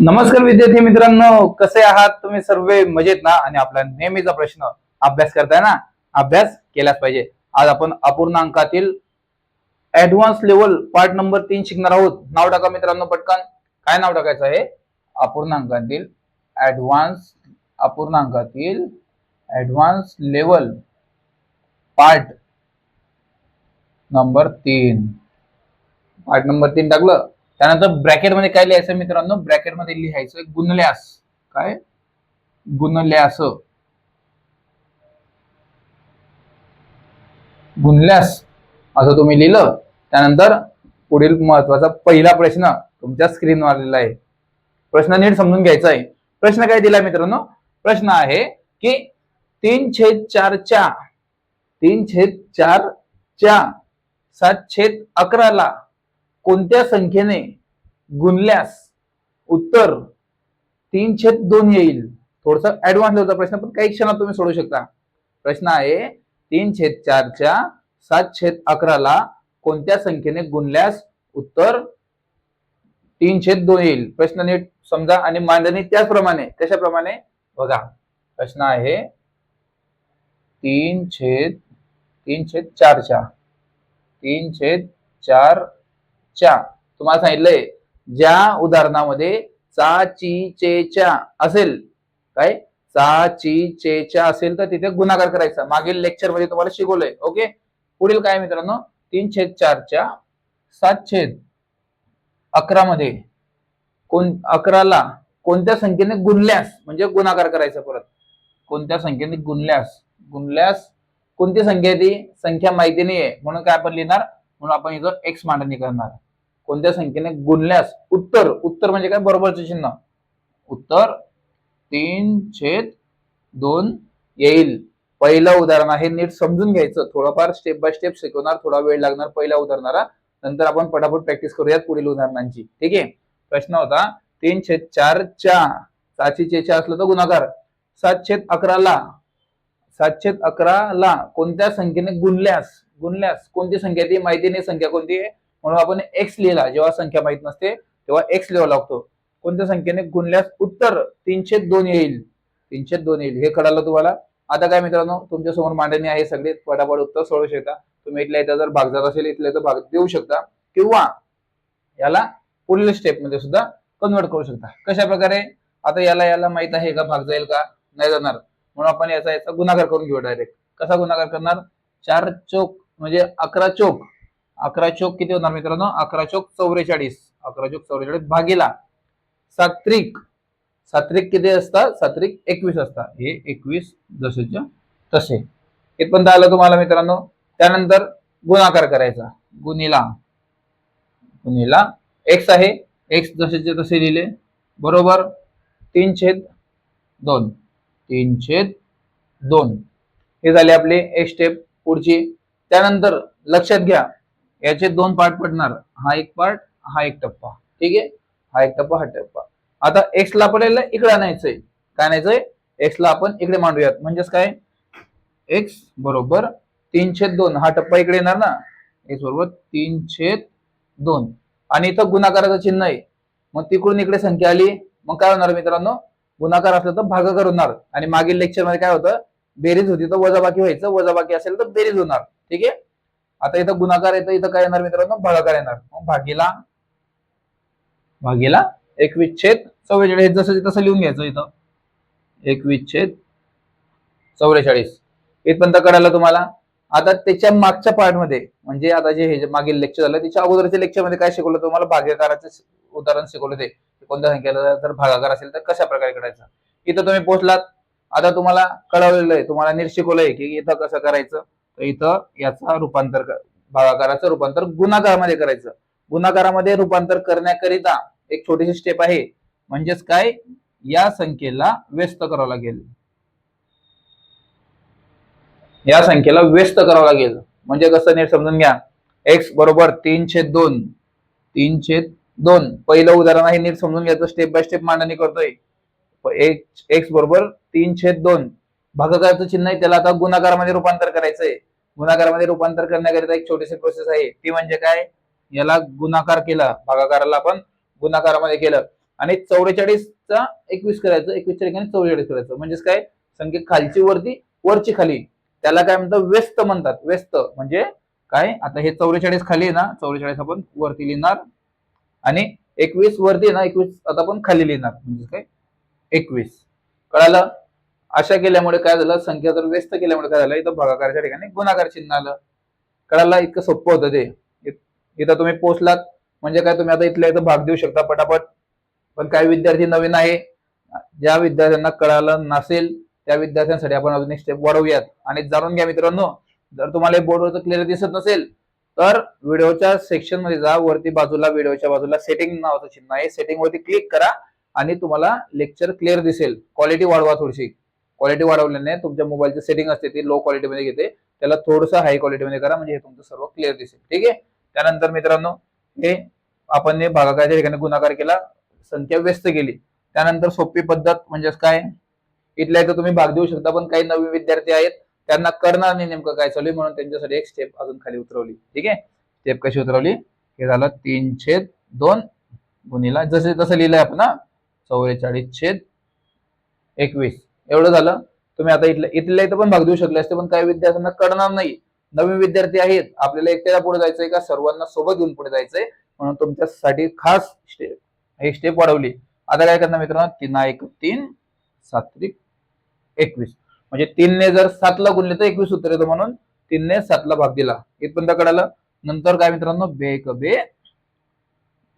नमस्कार विद्यार्थी मित्रांनो कसे आहात? तुम्ही सर्व मजेत ना? आणि आपला नेहमीचा प्रश्न अभ्यास करताय ना? अभ्यास केलाच पाहिजे. आज आपण अपूर्णांकातील ऍडव्हान्स लेवल पार्ट नंबर तीन शिकणार आहोत. नाव टाका मित्रांनो पटकन. काय नाव टाकायचं आहे? अपूर्णांकातील ऍडव्हान्स अपूर्णांकातील ऍडव्हान्स लेवल पार्ट नंबर तीन. पार्ट नंबर तीन टाकलं? त्यानंतर ब्रॅकेटमध्ये काय लिहायचं मित्रांनो? ब्रॅकेटमध्ये लिहायचं गुणल्यास. काय? गुणल्यास. गुणल्यास. असं तुम्ही लिहिलं. त्यानंतर पुढील महत्त्वाचा पहिला प्रश्न तुमच्या स्क्रीनवर आलेला आहे. प्रश्न नीट समजून घ्यायचा आहे. प्रश्न काय दिला मित्रांनो? प्रश्न आहे की तीन छेद चारच्या तीन छेद चारच्या सात छेद अकराला कोणत्या संख्येने गुणल्यास उत्तर तीन छेद दोन येईल? थोडस ऍडव्हान्स होता प्रश्न पण काही क्षणात तुम्ही सोडू शकता. प्रश्न आहे तीन छेद चारच्या सात छेद अकराला कोणत्या संख्येने गुणल्यास उत्तर तीन छेद दोन येईल? प्रश्न नीट समजा आणि मांडणी त्याचप्रमाणे कशाप्रमाणे? बघा प्रश्न आहे तीन छेद तीन छेद चारच्या तीन छेद चार च्या. तुम्हाला सांगितलंय ज्या उदाहरणामध्ये चा ची चे च्या असेल काय? चा ची चे च्या असेल तर तिथे गुणाकार करायचा. मागील लेक्चरमध्ये तुम्हाला शिकवलंय ओके? पुढील काय मित्रांनो? तीन छेद चारच्या सात छेद अकरा मध्ये कोण अकराला कोणत्या संख्येने गुणल्यास म्हणजे गुणाकार करायचा परत. कोणत्या संख्येने गुणल्यास गुणल्यास कोणती संख्या ती? संख्या माहिती नाहीये. म्हणून काय आपण लिहिणार? म्हणून आपण इथं एक्स मांडणी करणार. कोणत्या संख्येने गुणल्यास उत्तर उत्तर म्हणजे काय? बरोबरचे चिन्ह. उत्तर तीन छेद दोन येईल. पहिलं उदाहरण आहे नीट समजून घ्यायचं. थोडंफार स्टेप बाय स्टेप शिकवणार थोडा वेळ लागणार पहिल्या उदाहरणाला. नंतर आपण पटापट प्रॅक्टिस करूयात पुढील उदाहरणांची. ठीक आहे? प्रश्न होता तीन छेद चार च्या सातशे चेच्या असलं तर गुणाकार. सात छेद अकराला सात छेद अकराला कोणत्या संख्येने गुणल्यास गुणल्यास कोणती संख्या ती? माहिती नाही संख्या कोणती आहे? म्हणून आपण एक्स लिहिला जेव्हा संख्या माहीत नसते तेव्हा एक्स लिहावा लागतो. कोणत्या संख्येने गुणल्यास उत्तर तीनशे दोन येईल? तीनशे दोन येईल. हे कळालं तुम्हाला? आता काय मित्रांनो तुमच्यासमोर मांडणी आहे सगळे. पटापट उत्तर सोडू शकता. तुम्ही इथल्या इथं जर भाग जात असेल इथल्या इथं भाग देऊ शकता. किंवा याला पुढील स्टेपमध्ये सुद्धा कन्वर्ट करू शकता. कशा प्रकारे आता याला याला माहीत आहे का? भाग जाईल का? नाही जाणार. म्हणून आपण याचा याचा गुणाकार करून घेऊ डायरेक्ट कसा गुणाकार करणार? चार चोक म्हणजे अकरा चोक. अकरा चोक किती होणार मित्रांनो? अकरा चोक चौवेचाळीस. अकरा चोक चौवेचाळीस भागीला. सात्रिक. सात्रिक किती असतात सात्रिक एकवीस असतात हे एकवीस जसेच्या तसे. इथपर्यंत आलं तुम्हाला मित्रांनो. त्यानंतर गुणाकार करायचा. गुणिला. गुणिला. एक्स आहे. एक्स जसेचे तसे लिहिले. बरोबर? तीन छेद दोन. तीन छेद दोन. हे झाले आपले एक स्टेप पुढची. त्यानंतर लक्षात घ्या. याचे दोन पार्ट पडणार. हा एक पार्ट हा एक टप्पा. ठीक आहे? हा एक टप्पा हा टप्पा. आता एक्स ला आपल्याला इकडे आणायचंय. काय आणायचंय? एक्स ला आपण इकडे मांडूयात. म्हणजेच काय? एक्स बरोबर तीनशे दोन. हा टप्पा इकडे येणार ना? एक्स बरोबर तीनशे दोन. आणि इथं गुणाकाराचं चिन्ह आहे. मग तिकडून इकडे संख्या आली. मग काय होणार मित्रांनो? गुणाकार असलं तर भागाकार होणार. आणि मागील लेक्चरमध्ये काय होतं? बेरीज होती. तर वजाबाकी व्हायचं. वजाबाकी असेल तर बेरीज होणार. ठीक आहे? आता इथं गुणाकार येतं इथं काय येणार मित्रांनो? भागाकार येणार. भागीला भागीला एकवीस छेद चव्वेचाळीस. जसं तसं लिहून घ्यायचं इथं. एकवीस छेद चौवेचाळीस इथपर्यंत कळालं तुम्हाला? आता त्याच्या मागच्या पार्टमध्ये म्हणजे आता जे हे मागील लेक्चर झालं त्याच्या अगोदरच्या लेक्चरमध्ये काय शिकवलं तुम्हाला? भागाकाराचे उदाहरण शिकवलं ते. कोणत्या संख्येला जर भागाकार असेल तर कशा प्रकारे करायचं इथं तुम्ही पोहोचलात. आता तुम्हाला कळवलेलं आहे तुम्हाला नीट शिकवलंय की इथं कसं करायचं? तर इथं याचा रूपांतर भागाकाराचं रूपांतर गुणाकारामध्ये करायचं. गुणाकारामध्ये रूपांतर करण्याकरिता एक छोटीशी स्टेप आहे. म्हणजेच काय? या संख्येला व्यस्त करावं लागेल. या संख्येला व्यस्त करावं लागेल. म्हणजे कसं नीट समजून घ्या. एक्स बरोबर तीन छेद दोन. तीन छेद दोन. पहिलं उदाहरण आहे नीट समजून घ्यायचं. स्टेप बाय स्टेप मांडणी करतोय. एक्स बरोबर तीन छेद दोन. भागाकारचं चिन्ह आहे त्याला आता गुणाकारामध्ये रूपांतर करायचंय. गुणाकारामध्ये रूपांतर करण्याकरिता एक छोटीशी प्रोसेस आहे. ती म्हणजे काय? याला गुणाकार केला. भागाकाराला आपण गुणाकारामध्ये केलं. आणि चौवेचाळीसचा एकवीस करायचं एकवीस ठिकाणी चौवेचाळीस करायचं. म्हणजेच काय? संख्या खालची वरती वरची खाली. त्याला काय म्हणतात? व्यस्त म्हणतात. व्यस्त म्हणजे काय? आता हे चौवेचाळीस खाली आहे ना चौवेचाळीस आपण वरती लिहिणार. आणि एकवीस वरती ना एकवीस आता आपण खाली लिहिणार. म्हणजे काय? एकवीस. कळालं? अशा केल्यामुळे काय झालं? संख्या जर व्यस्त केल्यामुळे काय झालं? इथं भागाकाराच्या ठिकाणी गुणाकार चिन्ह आलं. कळायला इतकं सोपं होतं ते. इथं तुम्ही पोचलात. म्हणजे काय? तुम्ही आता इथल्या इथं भाग देऊ शकता पटापट. पण काही विद्यार्थी नवीन आहे ज्या विद्यार्थ्यांना कळालं नसेल त्या विद्यार्थ्यांसाठी आपण अजून एक स्टेप वाढवूयात. आणि जाणून घ्या मित्रांनो जर तुम्हाला बोर्डवरचं क्लिअर दिसत नसेल तर व्हिडिओच्या सेक्शनमध्ये जा. वरती बाजूला व्हिडिओच्या बाजूला सेटिंग नावाचं चिन्ह आहे. सेटिंग वरती क्लिक करा आणि तुम्हाला लेक्चर क्लिअर दिसेल. क्वालिटी वाढवा थोडीशी. क्वालिटी वाढवल्याने तुमच्या मोबाईलची सेटिंग असते ती लो क्वालिटीमध्ये घेते. त्याला थोडंसं हाय क्वालिटीमध्ये करा म्हणजे हे तुमचं सर्व क्लिअर दिसेल. ठीक आहे? त्यानंतर मित्रांनो हे आपण हे भागाकाराच्या ठिकाणी गुणाकार केला संख्या व्यस्त केली. त्यानंतर सोपी पद्धत म्हणजेच काय? इथल्या इथं तुम्ही भाग देऊ शकता पण काही नवीन विद्यार्थी आहेत त्यांना करणार नाही नेमकं काय चालू आहे म्हणून त्यांच्यासाठी एक स्टेप अजून खाली उतरवली. ठीक आहे? स्टेप कशी उतरवली? हे झालं तीन छेद दोन गुणीला जसे तसं लिहिलंय आपण चौवेचाळीस छेद एकवीस. एवढं झालं. तुम्ही आता इथल्या इथल्या इथं पण भाग देऊ शकले असते पण काही विद्यार्थ्यांना कळणार नाही. नवीन विद्यार्थी आहेत. आपल्याला एकट्याला पुढे जायचंय का? सर्वांना सोबत घेऊन पुढे जायचंय. म्हणून तुमच्यासाठी खास स्टेप ही स्टेप वाढवली. आता काय करणार मित्रांनो? तीन एक तीन सातत्रिक एकवीस. म्हणजे तीनने जर सातला गुणले तर एकवीस उत्तर येतं म्हणून तीनने सातला भाग दिला. इथपर्यंत कळालं? नंतर काय मित्रांनो? बे एक बे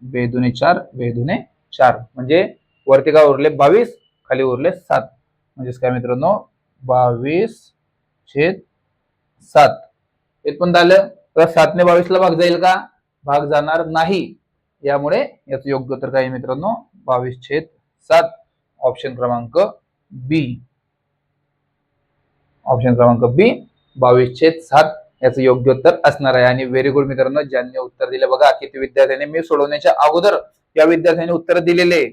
बे दुने चार बे दुने चार. म्हणजे वरती काय उरले? बावीस खाली उरले सात. म्हणजेच काय मित्रांनो? बावीस छेद सात. इथपर्यंत आलं तर सातने बावीसला भाग जाईल का? भाग जाणार नाही. यामुळे याचं योग्य उत्तर काय मित्रांनो? बावीस छेद सात. ऑप्शन क्रमांक बी ऑप्शन क्रमांक बी बावीस छेद सात. याचं योग्य उत्तर असणार आहे. आणि व्हेरी गुड मित्रांनो ज्यांनी उत्तर दिले बघा किती विद्यार्थ्यांनी मी सोडवण्याच्या अगोदर या विद्यार्थ्यांनी उत्तर दिलेले.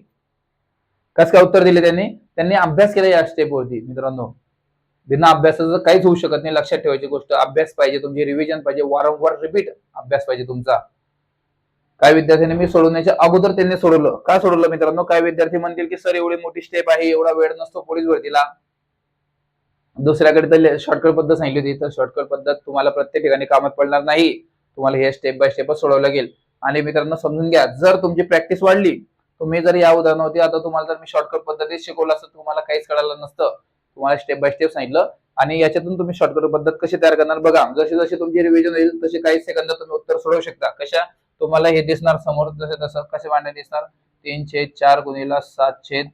कस काय उत्तर दिले त्यांनी? त्यांनी अभ्यास केला या स्टेपवरती मित्रांनो. बिना अभ्यासाचं काहीच होऊ शकत नाही. लक्षात ठेवायची गोष्ट अभ्यास पाहिजे तुमची रिव्हिजन पाहिजे वारंवार रिपीट अभ्यास पाहिजे तुमचा. काय विद्यार्थ्यांनी मी सोडवण्याच्या अगोदर त्यांनी सोडवलं. का सोडवलं मित्रांनो? काय विद्यार्थी म्हणतील की सर एवढी मोठी स्टेप आहे एवढा वेळ नसतो पोलीस भरतीला दुसऱ्याकडे तर शॉर्टकट पद्धत सांगितली होती. तर शॉर्टकट पद्धत तुम्हाला प्रत्येक ठिकाणी कामात पडणार नाही. तुम्हाला हे स्टेप बाय स्टेपच सोडवलं लागेल. आणि मित्रांनो समजून घ्या जर तुमची प्रॅक्टिस वाढली तुम्ही जर या उदाहरणावरती आता तुम्हाला जर मी शॉर्टकट पद्धतीत शिकवलं असतं तुम्हाला काहीच कळालं नसतं. तुम्हाला स्टेप बाय स्टेप सांगितलं. आणि याच्यातून तुम्ही शॉर्टकट पद्धत कशी तयार करणार बघा. जशी जशी तुमची रिव्हिजन होईल तशी काही सेकंद तुम्ही उत्तर सोडवू शकता. कशा? तुम्हाला हे दिसणार समोर जसं तसं. कसे मांडणे दिसणार? तीन छेद चार गुणीला सात छेद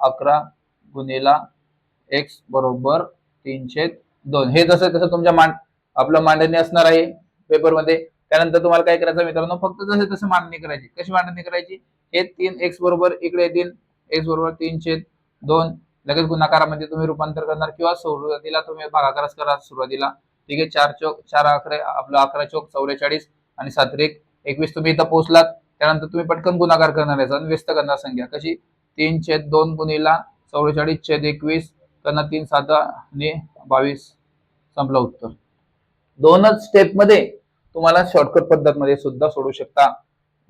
अकरा गुणीला एक्स बरोबर तीन छेद दोन. हे जसं तसं तुमच्या मांड आपलं मांडणी असणार आहे पेपरमध्ये त्यानंतर तुम्हाला काय करायचं मित्रांनो? फक्त जसे तसं मांडणी करायची. कशी मांडणी करायची? हे तीन एक्स बरोबर इकडे तीन एक्स बरोबर तीन छेद दोन. लगेच गुणाकारामध्ये तुम्ही रूपांतर करणार किंवा सुरुवातीला तुम्ही भागाकारच करा सुरुवातीला. ठीक आहे चार चौक चार अकरा आपलं अकरा चौक चौवेचाळीस आणि सात एक. एकवीस तुम्ही इथं पोहोचलात त्यानंतर तुम्ही पटकन गुणाकार करणार आहे. व्यस्त करणार संख्या कशी? तीन छेद दोन गुणीला चौवेचाळीस छेद एकवीस त्यांना तीन सात आणि बावीस. संपलं उत्तर. दोनच स्टेपमध्ये तुम्हाला शॉर्टकट पद्धत मध्ये सुद्धा सोडू शकता.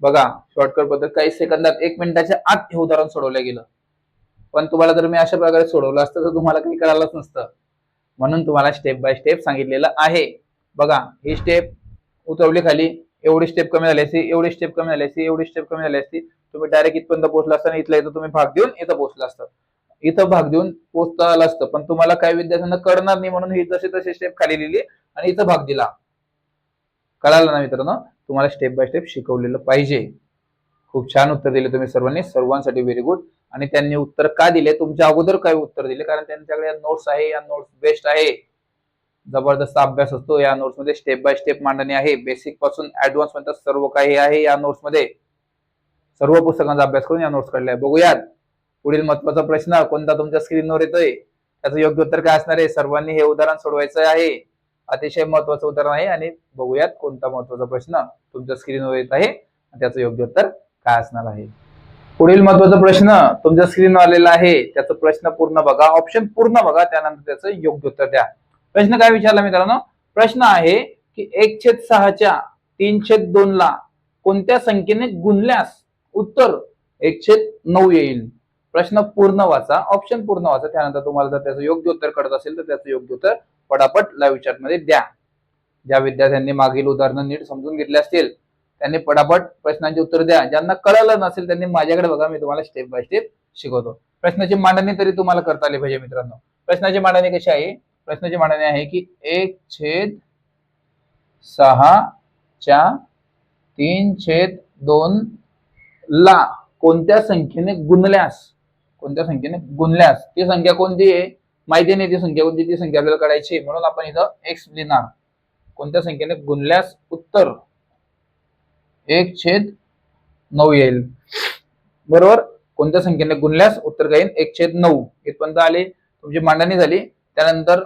बघा शॉर्टकट पद्धत काही सेकंदात एक मिनिटाच्या आत हे उदाहरण सोडवलं गेलं. पण तुम्हाला जर मी अशा प्रकारे सोडवलं असतं तर तुम्हाला काही कळालंच नसतं. म्हणून तुम्हाला स्टेप बाय स्टेप सांगितलेलं आहे. बघा ही स्टेप उतरवली खाली एवढी स्टेप कमी झाली असती एवढी स्टेप कमी झाली असती एवढी स्टेप कमी झाली असती. तुम्ही डायरेक्ट इथपर्यंत पोहोचला असता आणि इथल्या इथं तुम्ही भाग देऊन इथं पोहोचला असतं. इथं भाग देऊन पोहोचता आलं असतं पण तुम्हाला काही विद्यार्थ्यांना कळणार नाही म्हणून ही जशी तशी स्टेप खाली लिहिली आणि इथं भाग दिला. कळालं ना मित्रांनो? तुम्हाला स्टेप बाय स्टेप शिकवलेलं पाहिजे. खूप छान उत्तर दिले तुम्ही सर्वांनी. सर्वांसाठी व्हेरी गुड आणि त्यांनी उत्तर का दिले? तुमच्या अगोदर काय उत्तर दिले? कारण त्यांच्याकडे नोट्स आहे या नोट्स बेस्ट आहे. जबरदस्त अभ्यास असतो. या नोट्समध्ये स्टेप बाय स्टेप मांडणी आहे. बेसिकपासून ऍडव्हान्स पर्यंत सर्व काही आहे या नोट्समध्ये. सर्व पुस्तकांचा अभ्यास करून या नोट्स काढल्या. बघूयात. पुढील महत्त्वाचा प्रश्न कोणता तुमच्या स्क्रीनवर येतोय? त्याचं योग्य उत्तर काय असणार आहे? सर्वांनी हे उदाहरण सोडवायचं आहे. अतिशय महत्वाचं उदाहरण आहे आणि बघूयात कोणता महत्त्वाचा प्रश्न तुमच्या स्क्रीनवर येत आहे त्याचं योग्य उत्तर काय असणार आहे. पुढील महत्त्वाचा प्रश्न तुमच्या स्क्रीनवर आलेला आहे. त्याचा प्रश्न पूर्ण बघा. ऑप्शन पूर्ण बघा. त्यानंतर त्याचं योग्य उत्तर द्या. प्रश्न काय विचारला मित्रांनो? प्रश्न आहे की एक छेद सहाच्या तीन छेद दोन ला कोणत्या संख्येने गुणल्यास उत्तर एकशे नऊ येईल? प्रश्न पूर्ण वाचा ऑप्शन पूर्ण वाचा. त्यानंतर तुम्हाला जर त्याचं योग्य उत्तर कळत असेल तर त्याचं योग्य उत्तर पटापट लाईव्ह चॅटमध्ये द्या. ज्या विद्यार्थ्यांनी मागील उदाहरणं नीट समजून घेतले असतील त्यांनी पटापट प्रश्नांची उत्तर द्या. ज्यांना कळलं नसेल त्यांनी माझ्याकडे बघा मी तुम्हाला स्टेप बाय स्टेप शिकवतो. प्रश्नाची मांडणी तरी तुम्हाला करता आली पाहिजे मित्रांनो. प्रश्नाची मांडणी कशी आहे? प्रश्नाची मांडणी आहे की एक छेद सहा च्या तीन छेद दोन ला कोणत्या संख्येने गुणल्यास? कोणत्या संख्येने? गुणल्यास. ती संख्या कोणती आहे? माहिती नाही ती संख्या कोणती ती संख्या आपल्याला काढायची म्हणून आपण इथं एक्स लिहिणार. कोणत्या संख्येने? गुणल्यास उत्तर. एक छेद नऊ येईल. बरोबर? कोणत्या संख्येने गुणल्यास उत्तर काय येईल एक छेद नऊ. इथपर्यंत आले. तुमची मांडणी झाली. त्यानंतर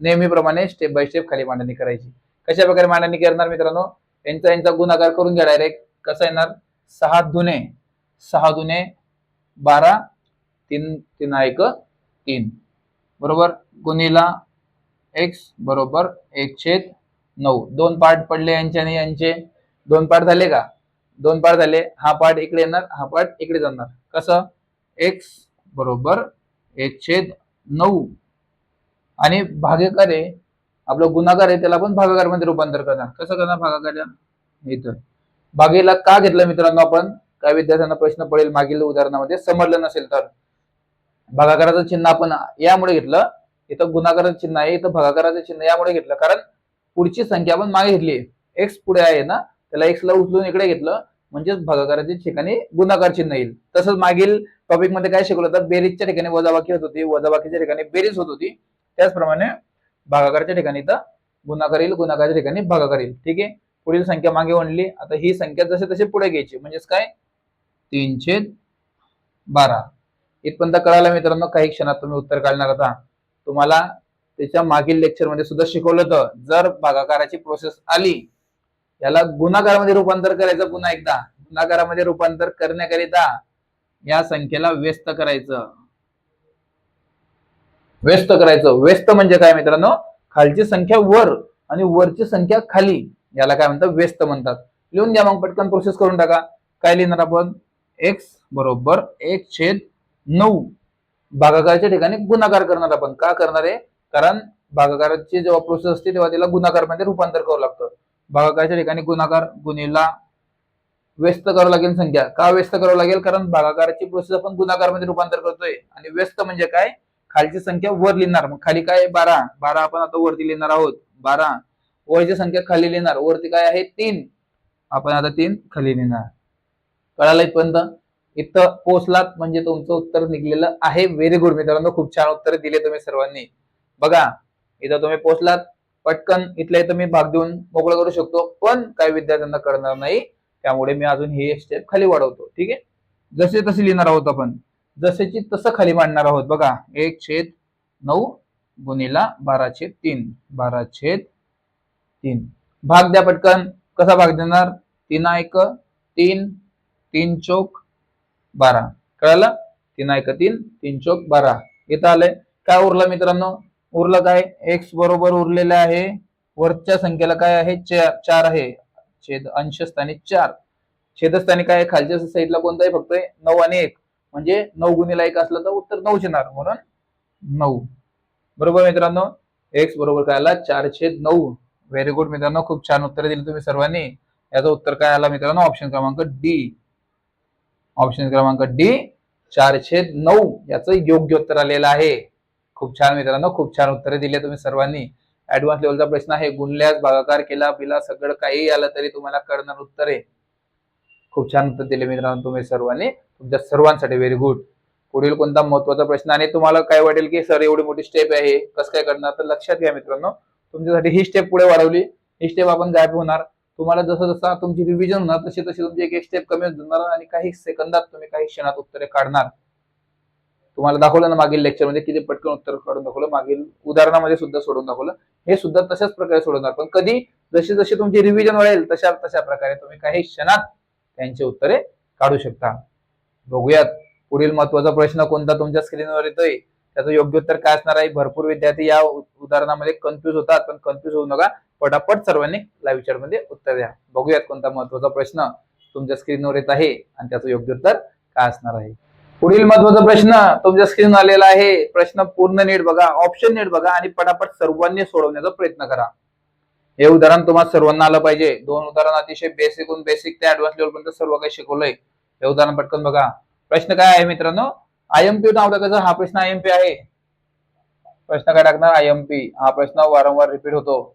नेहमीप्रमाणे स्टेप बाय स्टेप खाली मांडणी करायची. कशा प्रकारे मांडणी करणार मित्रांनो? यांचा यांचा गुणाकार करून घ्या डायरेक्ट कसा येणार? सहा दुने. सहा दुने बारा तीन तीन एक तीन. बरोबर? गुणिला एक्स बरोबर एक छेद नऊ. दोन पार्ट पडले यांचे आणि यांचे. दोन पार्ट झाले का? दोन पार्ट झाले. हा पार्ट इकडे येणार हा पार्ट इकडे जाणार. कसं? एक्स बरोबर एक छेद नऊ. आणि भागेकार आहे आपलं गुणाकार आहे त्याला आपण भागाकारमध्ये रूपांतर करणार. कसं करणार भागाकार? इथं. भागेला का घेतलं मित्रांनो आपण? काय विद्यार्थ्यांना प्रश्न पडेल मागील उदाहरणामध्ये समजलं नसेल तर. भागाकाराचं चिन्ह आपण यामुळे घेतलं इथं गुणाकाराचं चिन्ह आहे इथं भागाकाराचं चिन्ह यामुळे घेतलं. कारण पुढची संख्या आपण मागे घेतली. एक्स पुढे आहे ना त्याला एक्स ला उचलून इकडे घेतलं म्हणजेच भागाकाराच्या ठिकाणी गुणाकार चिन्ह येईल. तसंच मागील टॉपिकमध्ये काय शिकवलं तर बेरीजच्या ठिकाणी वजाबाकी होत होती. वजाबाकीच्या ठिकाणी बेरीज होत होती. त्याचप्रमाणे भागाकारच्या ठिकाणी इथं गुणाकार येईल गुणाकाराच्या ठिकाणी भागाकार येईल. ठीक आहे? पुढील संख्या मागे म्हणली आता ही संख्या जसे तसे पुढे घ्यायची. म्हणजेच काय? तीनशे बारा. इथपर्यंत कळालं मित्रांनो काही क्षणात तुम्ही उत्तर काढणार आता. तुम्हाला त्याच्या मागील लेक्चरमध्ये सुद्धा शिकवलं होतं. जर भागाकाराची प्रोसेस आली याला गुणाकारामध्ये रूपांतर करायचं पुन्हा एकदा. गुणाकारामध्ये रूपांतर करण्याकरिता या संख्येला व्यस्त करायचं. व्यस्त करायचं. व्यस्त म्हणजे काय मित्रांनो? खालची संख्या वर आणि वरची संख्या खाली. याला काय म्हणतात? व्यस्त म्हणतात. लिहून द्या मग पटकन प्रोसेस करून टाका. काय लिहिणार आपण? एक्स बरोबर एक छेद नऊ. भागाकाराच्या ठिकाणी गुणाकार करणार आपण. का करणार आहे? कारण भागाकाराची जेव्हा प्रोसेस असते तेव्हा त्याला गुणाकारमध्ये म्हणजे रूपांतर करावं लागतं. भागाकाराच्या ठिकाणी गुणाकार गुन्हेला व्यस्त करावं लागेल संख्या. का व्यस्त करावं लागेल? कारण भागाकाराची प्रोसेस आपण गुणाकारमध्ये रूपांतर करतोय. आणि व्यस्त म्हणजे काय? खालची संख्या वर लिहिणार. मग खाली काय? बारा. बारा आपण आता वरती लिहिणार आहोत. बारा. वरची संख्या खाली लिहिणार. वरती काय आहे? तीन. आपण आता तीन खाली लिहिणार. कळालं इथपर्यंत? इथं पोहोचलात म्हणजे तुमचं उत्तर निघलेलं आहे. व्हेरी गुड मित्रांनो खूप छान उत्तर दिले तुम्ही सर्वांनी. बघा इथं तुम्ही पोहोचलात. पटकन इथल्या इथं मी भाग देऊन मोकळं करू शकतो पण काही विद्यार्थ्यांना करणार नाही. त्यामुळे मी अजून ही स्टेप खाली वाढवतो ठीक आहे? जसे तसे लिहिणार आहोत आपण. जसेची तसं खाली मांडणार आहोत. बघा एक छेद नऊ गुणिला बारा छेद तीन. बारा छेद तीन. भाग द्या पटकन. कसा भाग देणार? तीन एक तीन तीन चौक बारा. कळालं? तीन ऐक तीन तीन चौक बारा. इथं आलंय. काय उरलं मित्रांनो? उरलं काय? एक्स बरोबर उरलेलं आहे. वरच्या संख्येला काय आहे? चा- चार आहे. छेद अंशस्थानी चार. छेदस्थानी काय खालच्या साईडला कोणता आहे फक्त नऊ आणि एक. म्हणजे नऊ गुणीला एक असलं तर उत्तर नऊच येणार. म्हणून नऊ. बरोबर मित्रांनो? एक्स बरोबर काय आला? चार छेद नऊ. व्हेरी गुड मित्रांनो. खूप छान उत्तर दिली तुम्ही सर्वांनी. याचं उत्तर काय आला मित्रांनो? ऑप्शन क्रमांक डी ऑप्शन क्रमांक डी चारशे नऊ याचं योग्य उत्तर आलेलं आहे. खूप छान मित्रांनो खूप छान उत्तरे दिली तुम्ही सर्वांनी. ऍडव्हान्स लेवलचा प्रश्न आहे गुणल्यास भागाकार केला पिला सगळं काही आलं तरी तुम्हाला कळणार उत्तर. आहे खूप छान उत्तर दिले मित्रांनो तुम्ही सर्वांनी. तुमच्या सर्वांसाठी व्हेरी गुड पुढील कोणता महत्त्वाचा प्रश्न आणि तुम्हाला काय वाटेल की सर एवढी मोठी स्टेप आहे कसं काय करणार? तर लक्षात घ्या मित्रांनो. तुमच्यासाठी ही स्टेप पुढे वाढवली. ही स्टेप आपण गायब होणार. तुम्हाला जसं जसं तुमची रिव्हिजन होणार तशी तशी तुमची एक एक स्टेप कमी होत जाणार आणि काही सेकंदात तुम्ही काही क्षणात उत्तरे काढणार. तुम्हाला दाखवलं ना मागील लेक्चरमध्ये किती पटकन उत्तर काढून दाखवलं मागील उदाहरणामध्ये सुद्धा सोडून दाखवलं. हे सुद्धा तशाच प्रकारे सोडवणार. पण कधी जशी जशी तुमची रिव्हिजन वाढेल तशा तशा प्रकारे तुम्ही काही क्षणात त्यांची उत्तरे काढू शकता. बघूयात पुढील महत्त्वाचा प्रश्न कोणता तुमच्या स्क्रीनवर येतोय? त्याचं योग्य उत्तर काय असणार आहे? भरपूर विद्यार्थी या उदाहरणामध्ये कन्फ्युज होतात पण कन्फ्युज होऊ नका. पटापट सर्वांनी लाईव्ह विचारमध्ये उत्तर द्या. बघूयात कोणता महत्त्वाचा प्रश्न तुमच्या स्क्रीनवर येत आहे आणि त्याचं योग्य उत्तर काय असणार आहे. पुढील महत्त्वाचा प्रश्न तुमच्या स्क्रीन आलेला आहे. प्रश्न पूर्ण नीट बघा ऑप्शन नीट बघा आणि पटापट सर्वांनी सोडवण्याचा प्रयत्न करा. हे उदाहरण तुम्हाला सर्वांना आलं पाहिजे. दोन उदाहरण अतिशय बेसिक बेसिक ते ऍडव्हान्स लेवल पर्यंत सर्व काही शिकवलंय. हे उदाहरण पटकन बघा. प्रश्न काय आहे मित्रांनो? आय एम पी नाव टाकायचं. हा प्रश्न आय एम पी आहे. प्रश्न काय टाकणार? आय एम पी हा प्रश्न वारंवार रिपीट होतो.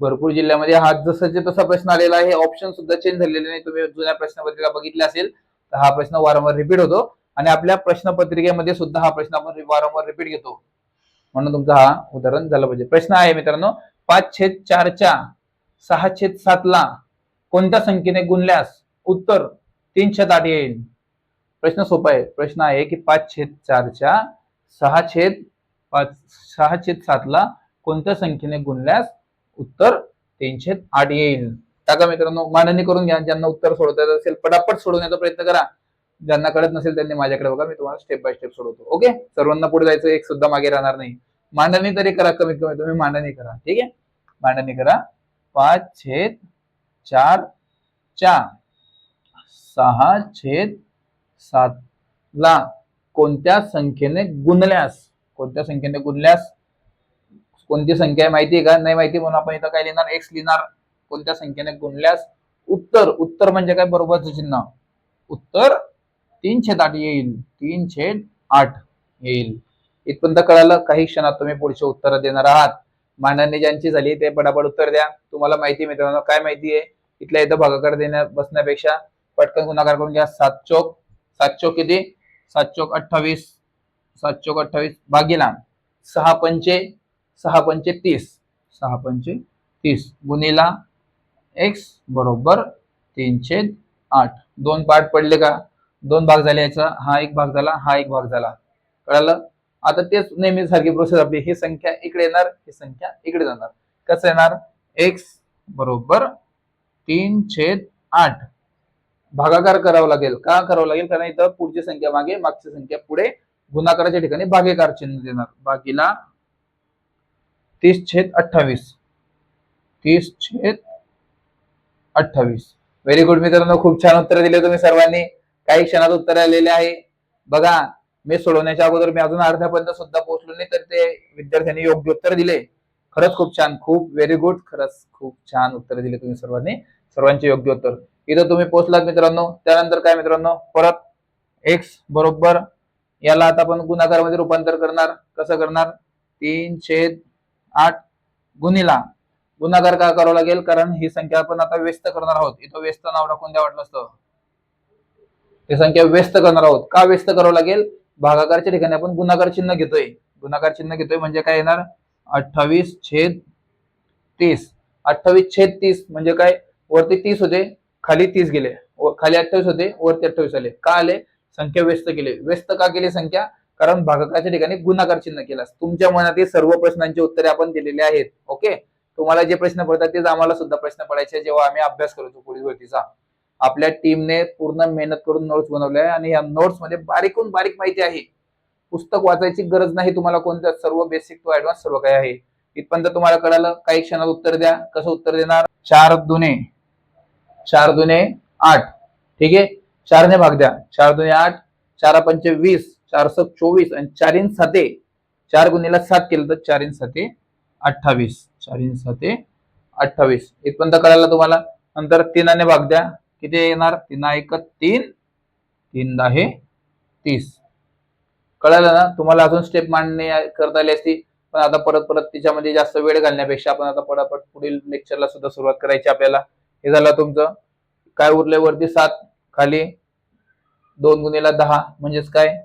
भरपूर जिल्ह्यामध्ये. हा जसाचे तसा प्रश्न आलेला आहे. ऑप्शन सुद्धा चेंज झालेले नाही. तुम्ही जुन्या प्रश्नपत्रिका बघितल्या असेल तर हा प्रश्न वारंवार रिपीट होतो. आणि आपल्या प्रश्नपत्रिकेमध्ये सुद्धा हा प्रश्न आपण वारंवार रिपीट घेतो. म्हणून तुमचा हा उदाहरण झालं पाहिजे. प्रश्न आहे मित्रांनो पाच छेद चारच्या सहा छेद सातला कोणत्या संख्येने गुणल्यास उत्तर तीन छेद आठ येईल? प्रश्न सोपा आहे. प्रश्न आहे की पाच छेद चारच्या सहा छेद पाच सहा छेद सातला कोणत्या संख्येने गुणल्यास उत्तर तीनशे आठ येईल. टाका मित्रांनो मांडणी करून घ्या. ज्यांना उत्तर सोडवता येत असेल पटापट सोडवण्याचा प्रयत्न करा. ज्यांना कळत नसेल त्यांनी माझ्याकडे बघा मी तुम्हाला स्टेप बाय स्टेप सोडवतो. ओके सर्वांना पुढे जायचं एक सुद्धा मागे राहणार नाही. मांडणी तरी करा कमीत कमी तुम्ही मांडणी करा. ठीक आहे? मांडणी करा. पाच छेद चार चार सहा छेद सात ला कोणत्या संख्येने गुणल्यास? कोणत्या संख्येने गुणल्यास? कोणती संख्या आहे माहिती आहे का? नाही माहिती म्हणून आपण इथं काय लिहिणार? एक्स लिहिणार. कोणत्या संख्येने गुणल्यास उत्तर? उत्तर म्हणजे काय? बरोबरचं चिन्ह. उत्तर तीन छेद आठ येईल. तीन छेद आठ येईल. इथपर्यंत कळालं? काही क्षणात तुम्ही पुढचे उत्तर देणार आहात. मांडणी ज्यांची झाली ते पटापट उत्तर द्या. तुम्हाला माहिती आहे मित्रांनो. काय माहिती आहे? इथल्या इथं भागाकार देण्या बसण्यापेक्षा पटकन गुणाकार करून घ्या. सात चौक. सात चौक किती? सात चौक अठ्ठावीस. सात चौक अठ्ठावीस. भागीला. सहा पंचे. सहा पंचे तीस. सहा पंचे तीस. गुणिला एक्स बरोबर तीनशे आठ. दोन पार्ट पडले का? दोन भाग झाले याचा. हा एक भाग झाला हा एक भाग झाला. कळालं? आता तेच नेहमी सारखी प्रोसेस आपली. ही संख्या इकडे येणार ही संख्या इकडे जाणार. कसं येणार? एक्स बरोबर तीन छेद आठ. भागाकार करावा लागेल. का करावं लागेल? कारण इथं पुढची संख्या मागे मागची संख्या पुढे गुणाकाराच्या ठिकाणी भागेकार चिन्ह देणार. बाकीला तीस छेद अठ्ठावीस. तीस छेद अठ्ठावीस. व्हेरी गुड मित्रांनो खूप छान उत्तर दिले तुम्ही सर्वांनी. काही क्षणात उत्तर आलेले आहे. बघा मी सोडवण्याच्या अगोदर मी अजून अर्ध्यापर्यंत सुद्धा पोहोचलो नाही तर ते विद्यार्थ्यांनी योग्य उत्तर दिले. खरंच खूप छान खूप व्हेरी गुड खरंच खूप छान उत्तर दिले तुम्ही सर्वांनी. सर्वांचे योग्य उत्तर. इथं तुम्ही पोहोचलात मित्रांनो. त्यानंतर काय मित्रांनो? परत एक्स बरोबर याला आता आपण गुणाकारामध्ये रूपांतर करणार. कसं करणार? तीन छेद आठ गुणिला गुणाकार का करावा लागेल? कारण ही संख्या आपण आता व्यस्त करणार आहोत. इथं व्यस्त नाव टाकून द्या वाटलं असतं. ही संख्या व्यस्त करणार आहोत. का व्यस्त करावं लागेल? भागाकारच्या ठिकाणी आपण गुणाकार चिन्ह घेतोय. गुणाकार चिन्ह घेतोय म्हणजे काय येणार? अठ्ठावीस छेद तीस. अठ्ठावीस छेद तीस म्हणजे काय? वरती तीस होते खाली तीस गेले. व- खाली अठ्ठावीस होते वरती अठ्ठावीस आले. का आले? संख्या व्यस्त केली. व्यस्त का केली संख्या? कारण भागकाच्या ठिकाणी गुणाकार चिन्ह केलास तुमच्या मनातील सर्व प्रश्नांची उत्तरे आपण दिलेली आहेत ओके? तुम्हाला जे प्रश्न पडतात तेच आम्हाला सुद्धा प्रश्न पडायचे जेव्हा आम्ही अभ्यास करतो पोलीस भरतीचा. आपल्या टीमने पूर्ण मेहनत करून नोट्स बनवल्या आहे आणि या नोट्समध्ये बारीकून बारीक माहिती आहे. पुस्तक वाचायची गरज नाही तुम्हाला कोणत्या सर्व बेसिक टू ऍडव्हान्स सर्व काही आहे. इथपर्यंत तुम्हाला कळालं काही क्षणात उत्तर द्या. कसं उत्तर देणार? चार दुने. चार दुने आठ. ठीक आहे? चारने भाग द्या. चार दुने आठ चार पंचे वीस. चार चोवीस आणि चारीन साते चार गुणीला सात केलं तर चारीन साते अठ्ठावीस. चारीन साते अठ्ठावीस इथपर्यंत कळायला तुम्हाला? नंतर तीनाने भाग द्या. किती येणार? तीना एक तीन. तीन दहा तीस. कळालं ना? तुम्हाला अजून स्टेप मांडणे करता आली असती. पण आता परत परत तिच्यामध्ये जास्त वेळ घालण्यापेक्षा आपण आता पटापट पुढील लेक्चरला सुद्धा सुरुवात करायची आपल्याला. हे झालं तुमचं. काय उरले वरती सात खाली दोन गुन्हेला दहा. म्हणजेच काय?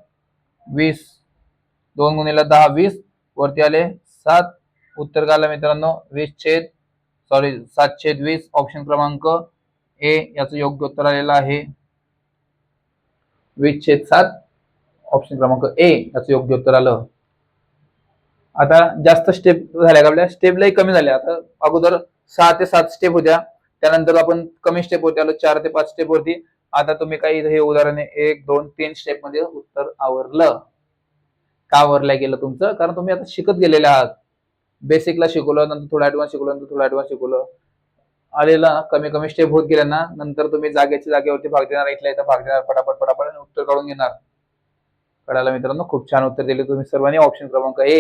वीस. दोन गुणिले दहा वीस. वरती आले सात. उत्तर काय मित्रांनो वीस छेद सॉरी सात छेद वीस. ऑप्शन क्रमांक ए याचं योग्य उत्तर आलेलं आहे. वीस छेद सात. ऑप्शन क्रमांक ए याचं योग्य उत्तर आलं. आता जास्त स्टेप झाल्या का आपल्या? स्टेपलाही कमी झाल्या. आता अगोदर सहा ते सात स्टेप होत्या. त्यानंतर आपण कमी स्टेप होते आलो चार ते पाच स्टेप होती आता तुम्ही काही हे उदाहरण एक दोन तीन स्टेपमध्ये उत्तर आवरलं. का आवरलं गेलं तुमचं? कारण तुम्ही आता शिकत गेलेले आहात. बेसिकला शिकवलं नंतर थोडं ऍडव्हान्स शिकवलं नंतर थोडं ऍडव्हान्स शिकवलं. आलेला कमी कमी स्टेप होत गेल्या ना नंतर तुम्ही जागेच्या जागेवरती भाग देणार इथल्या इथं भाग देणार फटाफट फटाफट आणि उत्तर काढून घेणार. कळालं मित्रांनो? खूप छान उत्तर दिले तुम्ही सर्वांनी. ऑप्शन क्रमांक ए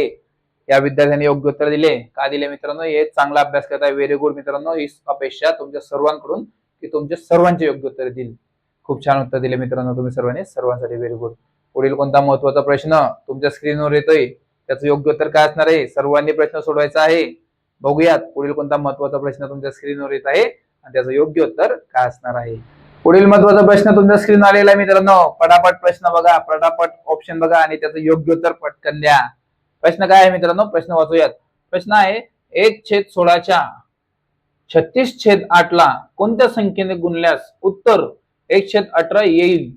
या विद्यार्थ्यांनी योग्य उत्तर दिले. का दिले मित्रांनो? हे चांगला अभ्यास करताय. व्हेरी गुड मित्रांनो. ही अपेक्षा तुमच्या सर्वांकडून की तुमच्या सर्वांचे योग्य उत्तर देईल. खूप छान उत्तर दिले मित्रांनो तुम्ही सर्वांनी. सर्वांसाठी व्हेरी गुड पुढील कोणता महत्त्वाचा प्रश्न तुमच्या स्क्रीनवर येतोय? त्याचं योग्य उत्तर काय असणार आहे? सर्वांनी प्रश्न सोडवायचा आहे. बघूयात पुढील कोणता महत्त्वाचा प्रश्न तुमच्या स्क्रीनवर येत आहे आणि त्याचं योग्य उत्तर काय असणार आहे? पुढील महत्त्वाचा प्रश्न तुमच्या स्क्रीन आलेला आहे मित्रांनो. पटापट प्रश्न बघा पटापट ऑप्शन बघा आणि त्याचं योग्य उत्तर पटकन द्या. प्रश्न काय आहे मित्रांनो? प्रश्न वाचूयात. प्रश्न आहे एक छेद सोळाच्या छत्तीस छेद आठला कोणत्या संख्येने गुणल्यास उत्तर एकशे अठरा येईल.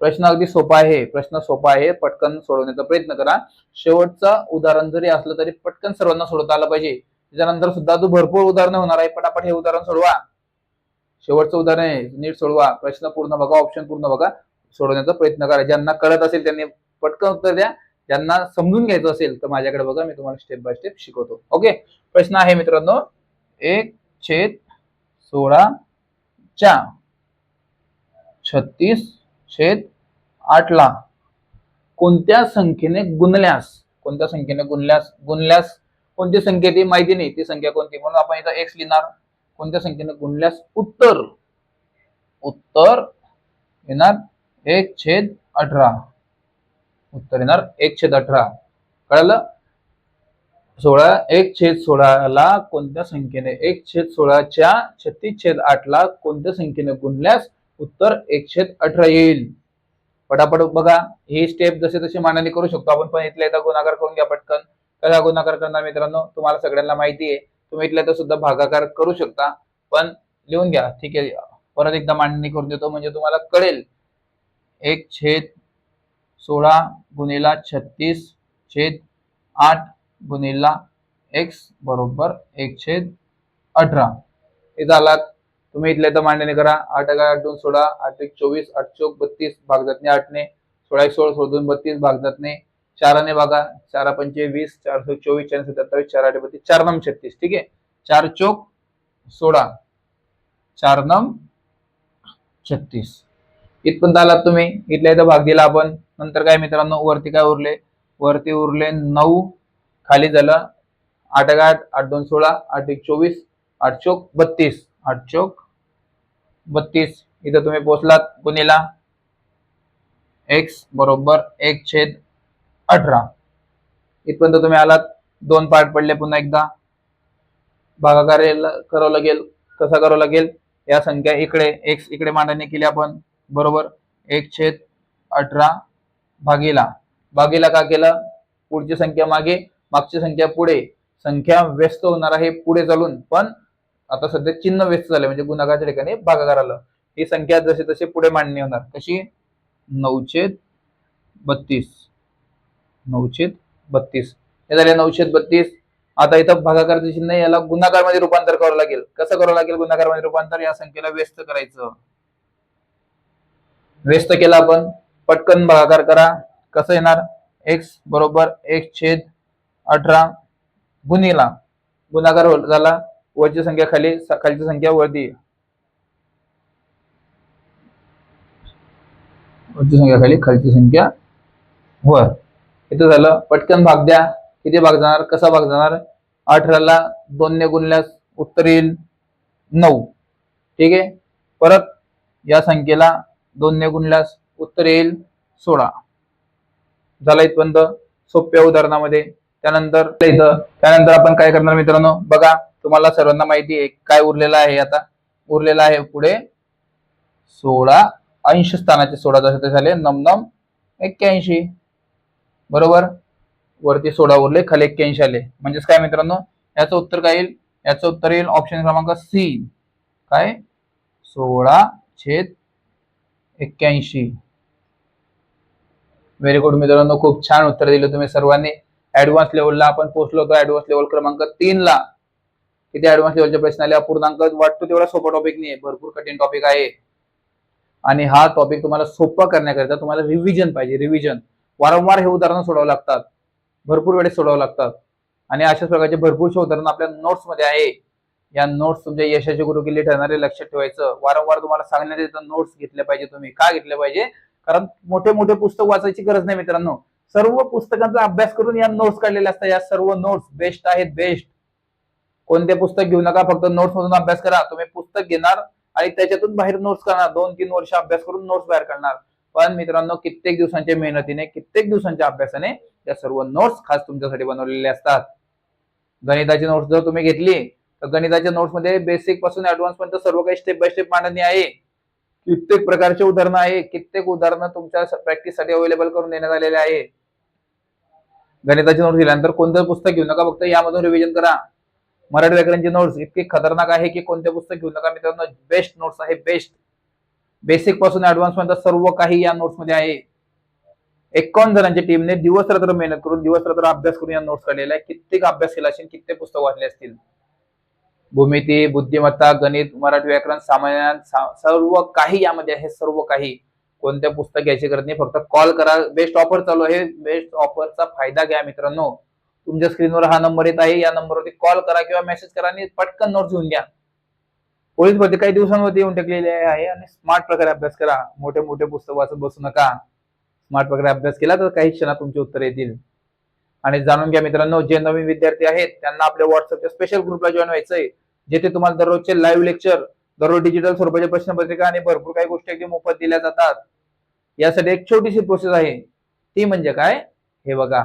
प्रश्न अगदी सोपा आहे. प्रश्न सोपा आहे. पटकन सोडवण्याचा प्रयत्न करा. शेवटचं उदाहरण जरी असलं तरी पटकन सर्वांना सोडवता आलं पाहिजे. त्याच्यानंतर सुद्धा तू भरपूर उदाहरणं होणार आहे. पटापट हे उदाहरण सोडवा. शेवटचं उदाहरण आहे. नीट सोडवा. प्रश्न पूर्ण बघा. ऑप्शन पूर्ण बघा. सोडवण्याचा प्रयत्न करा. ज्यांना कळत असेल त्यांनी पटकन उत्तर द्या. ज्यांना समजून घ्यायचं असेल तर माझ्याकडे बघा. मी तुम्हाला स्टेप बाय स्टेप शिकवतो. ओके प्रश्न आहे मित्रांनो. एक छेद सोळा च्या छत्तीस छेद आठला कोणत्या संख्येने गुणल्यास? कोणत्या संख्येने गुणल्यास? गुणल्यास कोणती संख्या ती माहिती नाही. ती संख्या कोणती? म्हणून आपण इथं एक्स लिहिणार. कोणत्या संख्येने गुणल्यास? उत्तर. उत्तर येणार एक छेद अठरा. उत्तर येणार एक छेद अठरा. कळलं? सोळा एक छेद सोळाला कोणत्या संख्येने? एक छेद सोळाच्या छत्तीस छेद आठला कोणत्या संख्येने गुणल्यास? उत्तर एकशे अठरा येईल. पटापट बघा. ही स्टेप जसे तसे मानाने करू शकतो आपण. पण इथल्या इथं गुणाकार करून घ्या पटकन. कसा गुणाकार करणार मित्रांनो? तुम्हाला सगळ्यांना माहिती आहे. तुम्ही इथल्या इथं सुद्धा भागाकार करू शकता. पण लिहून घ्या. ठीक आहे. परत एकदा मांडणी करून देतो. म्हणजे तुम्हाला कळेल. एक छेद सोळा गुणिला छत्तीस छेद आठ गुणिला एक्स बरोबर एक छेद अठरा. हे झाला तुम्ही इथल्या इथं मांडणी करा. आठ आठ दोन सोळा आठ एक चोवीस आठ चौक बत्तीस भाग जातने आठने. सोळा एक सोळा सोळा दोन बत्तीस भाग जातने चाराने भागा चार पंचे वीस चार सो चोवीस चार सत्तावीस चार आठ बत्तीस चार नम छत्तीस ठीक आहे? चार चौक सोळा चार नम छत्तीस. इथपर्यंत आलात तुम्ही. इथल्या इथं भाग दिला आपण. नंतर काय मित्रांनो वरती काय उरले? वरती उरले नऊ. खाली झालं आठ आठ आठ दोन सोळा आठ एक चोवीस आठ चौक बत्तीस. आठ चौक बत्तीस. इथं तुम्ही पोहोचलात गुन्हेला एक्स बरोबर एक छेद अठरा. इथपर्यंत तुम्ही आलात. दोन पार्ट पडले पुन्हा एकदा. भागाकार करावं लागेल कसा करावं लागेल. या संख्या इकडे एक्स इकडे मांडणी केली आपण. बरोबर. एक छेद अठरा भागीला. भागीला का केलं? पुढची संख्या मागे मागची संख्या पुढे. संख्या व्यस्त होणार आहे पुढे चालून. पण आता सध्या चिन्ह व्यस्त झाले म्हणजे गुणाकाराच्या ठिकाणी भागाकार आलं. ही संख्या जसे तसे पुढे मांडणी होणार. कशी? नऊशे बत्तीस. नऊशे बत्तीस. हे झाले नऊशे बत्तीस. आता इथं भागाकारचे चिन्ह याला गुन्हागारमध्ये रूपांतर करावं लागेल. कसं करावं लागेल गुन्हागारमध्ये रूपांतर? या संख्येला व्यस्त करायचं. व्यस्त केला आपण. पटकन भागाकार करा. कसं येणार? एक्स बरोबर एक छेद अठरा. गुन्हेला. गुणाकार हो- झाला. वरची संख्या खाली खालची संख्या वरती. वरची संख्या खाली खालची संख्या वर. इथं झालं पटकन भाग द्या. किती भाग जाणार? कसा भाग जाणार? अठराला दोनने गुणल्यास उत्तर येईल नऊ. ठीक आहे? परत या संख्येला दोनने गुणल्यास उत्तर येईल सोळा. झाला इथपर्यंत सोप्या उदाहरणामध्ये. त्यानंतर इथं त्यानंतर आपण काय करणार मित्रांनो? बघा तुम्हाला सर्वांना माहिती आहे काय उरलेलं आहे आता? उरलेलं आहे पुढे सोळा अंश स्थानाचे सोळा जसे ते झाले नमनम एक्क्याऐंशी. बरोबर? वरती सोळा उरले खाली एक्क्याऐंशी आले. म्हणजेच काय मित्रांनो? याचं उत्तर काय येईल? याचं उत्तर येईल ऑप्शन क्रमांक सी काय? सोळा छेद एक्क्याऐंशी. व्हेरी गुड मित्रांनो खूप छान उत्तर दिलं तुम्ही सर्वांनी. ऍडव्हान्स लेवलला आपण पोहोचलो होतो. ऍडव्हान्स लेवल क्रमांक तीन ला. किती ऍडव्हान्स लेवलचे प्रश्न आले? अपूर्णांक वाटतो तेवढा सोपा टॉपिक नाही भरपूर कठीण टॉपिक आहे. आणि हा टॉपिक तुम्हाला सोपा करण्याकरिता तुम्हाला रिव्हिजन पाहिजे. रिव्हिजन वारंवार हे उदाहरणं सोडावं लागतात. भरपूर वेळेस सोडवावं लागतात. आणि अशाच प्रकारचे भरपूरशे उदाहरण आपल्या नोट्समध्ये आहे. या नोट्स तुमच्या यशाचे गुरु किल्ले ठरणारे लक्षात ठेवायचं. वारंवार तुम्हाला सांगण्यात येतं नोट्स घेतले पाहिजे तुम्ही. का घेतले पाहिजे? कारण मोठे मोठे पुस्तक वाचायची गरज नाही मित्रांनो. सर्व पुस्तकांचा अभ्यास करून या नोट्स काढलेल्या असतात. या सर्व नोट्स बेस्ट आहेत बेस्ट कोणते पुस्तक घेऊ नका फक्त नोट्स मधून अभ्यास करा. तुम्ही पुस्तक घेणार आणि त्याच्यातून बाहेर नोट्स करणार. दोन तीन वर्ष अभ्यास करून नोट्स बाहेर करणार पण मित्रांनो कित्येक दिवसांच्या मेहनतीने कित्येक दिवसांच्या अभ्यासाने या सर्व नोट्स खास तुमच्यासाठी बनवलेले असतात. गणिताची नोट्स जर तुम्ही घेतली तर गणिताच्या नोट्समध्ये बेसिकपासून ऍडव्हान्स पर्यंत सर्व काही स्टेप बाय स्टेप मांडणी आहे. कित्येक प्रकारचे उदाहरणं आहे. कित्येक उदाहरणं तुमच्या प्रॅक्टिससाठी अवेलेबल करून देण्यात आलेले आहे. गणिताची नोट्स दिल्यानंतर कोणतं पुस्तक घेऊ नका फक्त यामधून रिव्हिजन करा. मराठी व्याकरणचे नोट्स इतके खतरनाक आहे की कोणते पुस्तक घेऊ नका मित्रांनो. बेस्ट नोट्स आहे बेस्ट बेसिकपासून ऍडव्हान्स पर्यंत सर्व काही या नोट्समध्ये आहे. एकावन्न जणांच्या टीमने दिवस रात्र मेहनत करून दिवस रात्र अभ्यास करून या नोट्स काढलेला आहे कित्येक अभ्यास केला असेल कित्येक पुस्तक वाचले असतील. भूमिती बुद्धिमत्ता गणित मराठी व्याकरण सामान्य सा- सर्व काही यामध्ये आहे सर्व काही. कोणत्या पुस्तक घ्यायची गरज नाही फक्त कॉल करा. बेस्ट ऑफर चालू आहे. बेस्ट ऑफरचा फायदा घ्या मित्रांनो. तुमच्या स्क्रीनवर हा नंबर येत आहे. या नंबरवरती कॉल करा किंवा मेसेज करा आणि पटकन नोट्स घेऊन घ्या. पोलीस भरती काही दिवसांवरती येऊन टाकलेली आहे आणि स्मार्ट प्रकारे अभ्यास करा. मोठे मोठे पुस्तक वाचत बसू नका. स्मार्ट प्रकारे अभ्यास केला तर काही क्षणात तुमची उत्तर येतील. आणि जाणून घ्या मित्रांनो जे नवीन विद्यार्थी आहेत त्यांना आपल्या व्हॉट्सअपच्या स्पेशल ग्रुपला जॉईन व्हायचंय जिथे तुम्हाला दररोजचे लाईव्ह लेक्चर दररोज डिजिटल स्वरूपाचे प्रश्नपत्रिका आणि भरपूर काही गोष्टी अगदी मोफत दिल्या जातात. यासाठी एक छोटीशी प्रोसेस आहे. ती म्हणजे काय? हे बघा.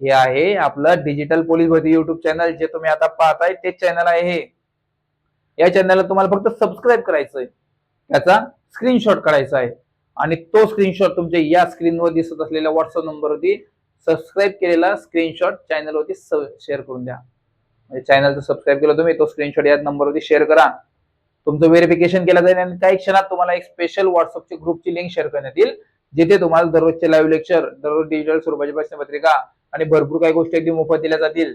हे आहे आपलं डिजिटल पोलीस भरती युट्यूब चॅनल जे तुम्ही आता पाहताय तेच चॅनल आहे हे. या चॅनलला तुम्हाला फक्त सबस्क्राईब करायचंय. त्याचा स्क्रीनशॉट काढायचा आहे. आणि तो स्क्रीनशॉट तुमच्या या स्क्रीनवर दिसत असलेल्या व्हॉट्सअप नंबरवरती सबस्क्राईब केलेला स्क्रीनशॉट चॅनलवरती शेअर करून द्या. म्हणजे चॅनलचं सबस्क्राईब केलं तुम्ही तो स्क्रीनशॉट या नंबरवरती शेअर करा. तुमचं व्हेरिफिकेशन केलं जाईल आणि काही क्षणात तुम्हाला एक स्पेशल व्हॉट्सअपची ग्रुपची लिंक शेअर करण्यात येईल जिथे तुम्हाला दररोजचे लाईव्ह लेक्चर दररोज डिजिटल स्वरूपाची प्रश्नपत्रिका आणि भरपूर काही गोष्टी अगदी मोफत दिल्या जातील.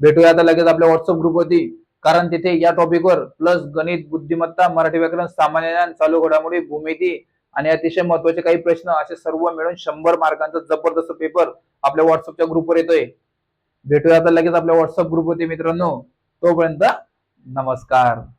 भेटूया आता लगेच आपल्या व्हॉट्सअप ग्रुपवरती कारण तिथे या टॉपिकवर प्लस गणित बुद्धिमत्ता मराठी व्याकरण सामान्य ज्ञान चालू घडामोडी भूमिती आणि अतिशय महत्त्वाचे काही प्रश्न असे सर्व मिळून शंभर मार्कांचा जबरदस्त पेपर आपल्या व्हॉट्सअपच्या ग्रुपवर येतोय. भेटूया आता लगेच आपल्या व्हॉट्सअप ग्रुपवरती मित्रांनो. तोपर्यंत नमस्कार.